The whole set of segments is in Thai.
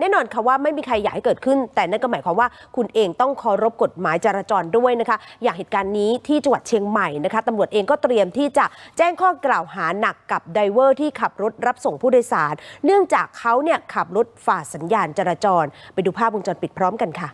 แน่นอนค่ะว่าไม่มีใครอยากให้เกิดขึ้น แต่นั่นก็หมายความว่าคุณเองต้องเคารพกฎหมายจราจรด้วยนะคะ อย่างเหตุการณ์นี้ที่จังหวัดเชียงใหม่นะคะตำรวจเองก็เตรียมที่จะแจ้งข้อกล่าวหาหนักกับไดเวอร์ที่ขับรถรับส่งผู้โดยสาร เนื่องจากเขาเนี่ยขับรถฝ่าสัญญาณจราจร ไปดูภาพวงจรปิดพร้อมกันค่ะ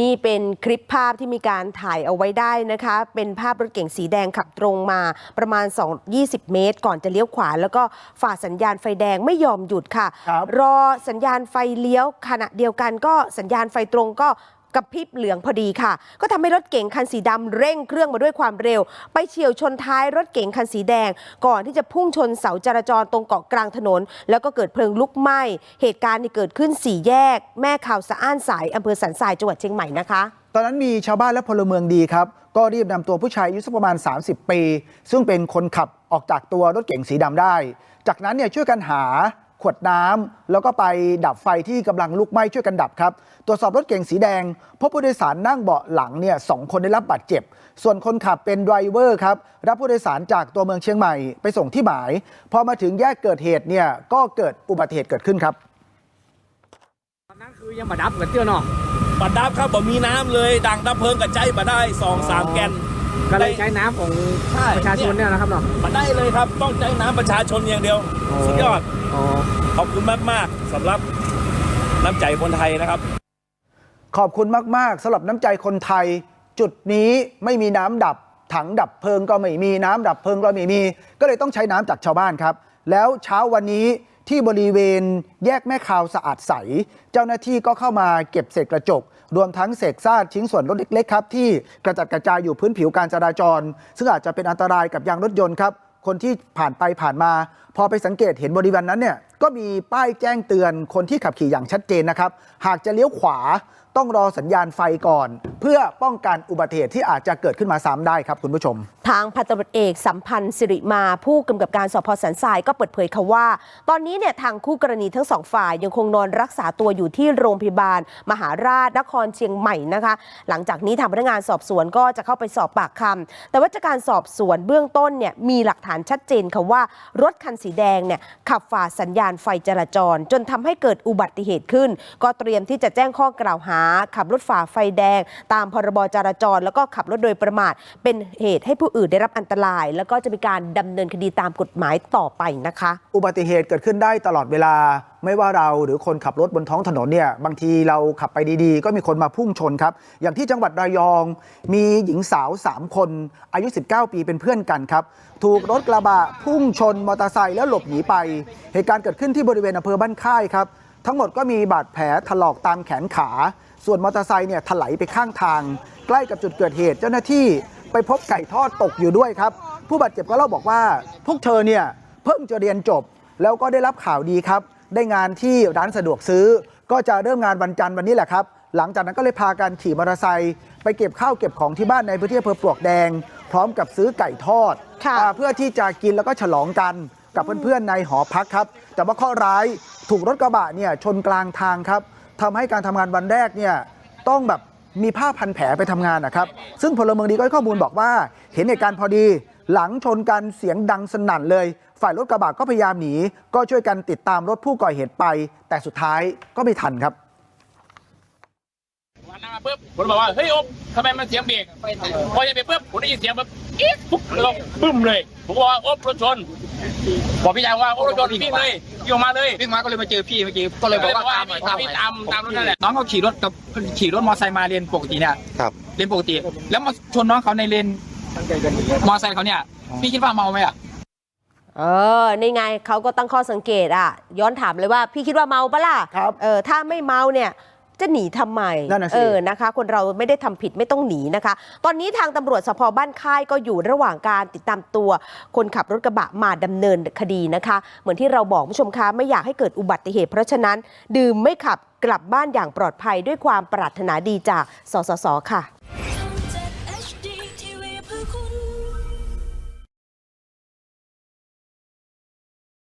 นี่เป็นคลิปภาพที่มีการถ่ายเอาไว้ได้นะคะ เป็นภาพรถเก๋งสีแดงขับตรงมาประมาณ 2 20 เมตร ก่อนจะเลี้ยวขวา แล้วก็ฝ่าสัญญาณไฟแดงไม่ยอมหยุดค่ะครับรอสัญญาณไฟเลี้ยวขณะเดียวกันก็สัญญาณไฟตรงก็ กระพริบเหลืองพอดีค่ะ ก็ทำให้รถเก๋งคันสีดำเร่งเครื่องมาด้วยความเร็ว ไปเฉียวชนท้ายรถเก๋งคันสีแดง ก่อนที่จะพุ่งชนเสาจราจรตรงเกาะกลางถนน แล้วก็เกิดเพลิงลุกไหม้ เหตุการณ์ที่เกิดขึ้นสี่แยก แม่ข่าวสะอ้านสายอำเภอสันทรายจังหวัดเชียงใหม่นะคะตอนนั้นมีชาวบ้านและพลเมืองดีครับ ก็รีบนำตัวผู้ชายอายุสักประมาณ 30 ปี ซึ่งเป็นคนขับออกจากตัวรถเก๋งสีดำได้ จากนั้นเนี่ยช่วยกันหา ขวดน้ำแล้วก็ไปดับไฟที่กำลังลุกไหม้ช่วยกันดับครับ ตรวจสอบรถเก๋งสีแดง พบผู้โดยสารนั่งเบาะหลังเนี่ยสองคนได้รับบาดเจ็บ ส่วนคนขับเป็นไดรเวอร์ครับรับผู้โดยสารจากตัวเมืองเชียงใหม่ไปส่งที่หมาย พอมาถึงแยกเกิดเหตุเนี่ยก็เกิดอุบัติเหตุเกิดขึ้นครับตอนนั้นคือยังมาดับกันเตี้ยเนาะบัดดับครับบ่มีน้ำเลยดังดับเพลิงกับใจมาได้สองสามแกน ก็เลยใช้น้ำของใช่ ประชาชนเนี่ยนะครับเนาะ มาได้เลยครับ ต้องใจน้ำประชาชนอย่างเดียวอ๋อสุดยอด อ๋อ ขอบคุณมากๆสำหรับน้ำใจคนไทยนะครับ ขอบคุณมาก ๆสำหรับน้ำใจคนไทย จุดนี้ไม่มีน้ำดับ ถังดับเพลิงก็ไม่มีน้ำดับเพลิงก็ไม่มี ก็เลยต้องใช้น้ำจากชาวบ้านครับ แล้วเช้าวันนี้ที่บริเวณแยกแม่คาวสะอาดใส เจ้าหน้าที่ก็เข้ามาเก็บเศษกระจก รวมทั้งเศษซากชิ้นส่วนรถเล็กๆครับที่กระจัดกระจายอยู่พื้นผิวการจราจร ซึ่งอาจจะเป็นอันตรายกับยางรถยนต์ครับคนที่ผ่านไปผ่านมา พอไปสังเกตเห็นบริเวณนั้นเนี่ยก็มีป้ายแจ้งเตือนคนที่ขับขี่อย่างชัดเจนนะครับ หากจะเลี้ยวขวาต้องรอสัญญาณไฟก่อน เพื่อป้องกันอุบัติเหตุที่อาจจะเกิดขึ้นมาซ้ำได้ครับคุณผู้ชม ทางพันตำรวจเอกสัมพันธ์สิริมาผู้กำกับการสพสันทรายก็เปิดเผยค่ะว่า ตอนนี้เนี่ยทางคู่กรณีทั้งสองฝ่ายยังคงนอนรักษาตัวอยู่ที่โรงพยาบาล มหาราชนครเชียงใหม่นะคะ หลังจากนี้ทางพนักงานสอบสวนก็จะเข้าไปสอบปากคำแต่ว่าจากการสอบสวนเบื้องต้นเนี่ยมีหลักฐานชัดเจนค่ะว่ารถคันสีแดงเนี่ยขับฝ่าสัญญาณไฟจราจร จนทำให้เกิดอุบัติเหตุขึ้น ก็เตรียมที่จะแจ้งข้อกล่าวหา ขับรถฝ่าไฟแดง ตามพรบจราจร แล้วก็ขับรถโดยประมาท เป็นเหตุให้ผู้อื่นได้รับอันตราย แล้วก็จะมีการดำเนินคดีตามกฎหมายต่อไปนะคะ อุบัติเหตุเกิดขึ้นได้ตลอดเวลา ไม่ว่าเราหรือคนขับรถบนท้องถนนเนี่ยบางทีเราขับไปดีๆ ก็มีคนมาพุ่งชนครับ อย่างที่จังหวัดระยอง มีหญิงสาว 3 คนอายุ 19 ปีเป็นเพื่อนกันครับ ถูกรถกระบะพุ่งชนมอเตอร์ไซค์แล้วหลบหนีไป เหตุการณ์เกิดขึ้นที่บริเวณอำเภอบ้านค่ายครับทั้งหมดก็มีบาดแผลถลอกตามแขนขา ส่วนมอเตอร์ไซค์เนี่ยถลายไปข้างทาง ใกล้กับจุดเกิดเหตุเจ้าหน้าที่ไปพบไก่ทอดตกอยู่ด้วยครับ ผู้บาดเจ็บก็เล่าบอกว่า พวกเธอเนี่ยเพิ่งจะเรียนจบ แล้วก็ได้รับข่าวดีครับ ได้งานที่ร้านสะดวกซื้อ ก็จะเริ่มงานวันจันทร์วันนี้แหละครับ หลังจากนั้นก็เลยพากันขี่มอเตอร์ไซค์ไปเก็บข้าวเก็บของที่บ้านในพื้นที่อำเภอปลวกแดง พร้อมกับซื้อไก่ทอดค่ะอ่าเพื่อที่จะกินแล้วก็ฉลองกันกับเพื่อนๆในหอพักครับ แต่ว่าข้อร้ายถูกรถกระบะเนี่ยชนกลางทางครับทำให้การทำงานวันแรกเนี่ยต้องแบบมีผ้าพันแผลไปทำงานนะครับ ซึ่งพลเมืองดีก็ให้ข้อมูลบอกว่า เห็นเหตุการณ์พอดี หลังชนกันเสียงดังสนั่นเลย ฝ่ายรถกระบะก็พยายามหนี ก็ช่วยกันติดตามรถผู้ก่อเหตุไป แต่สุดท้ายก็ไม่ทันครับวันนั้นมาปุ๊บผมบอกว่าเฮ้ยอบทำไมมันเสียงเบรกพอจะเบรกปุ๊บผมได้ยินเสียงแบบอี๊ดปุ๊บลงปึ้มเลย ผมบอกว่าอบรถชนบอกพี่ชายว่าอบรถชนวิ่งเลยวิ่งออกมาเลยวิ่งมาก็เลยมาเจอพี่เมื่อกี้ก็เลยบอกว่าตามหน่อยตาตามมหน่พี่อยตามตามรถนั่นแหละน้องเขาขี่รถกับขี่รถมอเตอร์ไซค์มาเลนปกติเนี่ยครับเลนปกติ แล้วมาชนน้องเขาในเลนมอเตอร์ไซค์เขาเนี่ยพี่คิดว่าเมาไหมอะ เออนี่ไงเขาก็ตั้งข้อสังเกตอะ ย้อนถามเลยว่าพี่คิดว่าเมาปะล่ะครับเออถ้าไม่เมาเนี่ยจะหนีทำไมนั่นน่ะสิเออนะคะ คนเราไม่ได้ทำผิดไม่ต้องหนีนะคะ ตอนนี้ทางตำรวจสพบ้านค่ายก็อยู่ระหว่างการติดตามตัว คนขับรถกระบะมาดำเนินคดีนะคะ เหมือนที่เราบอกคุณผู้ชมคะไม่อยากให้เกิดอุบัติเหตุ เพราะฉะนั้น ดื่มไม่ขับกลับบ้านอย่างปลอดภัยด้วยความปรารถนาดีจากสสสค่ะ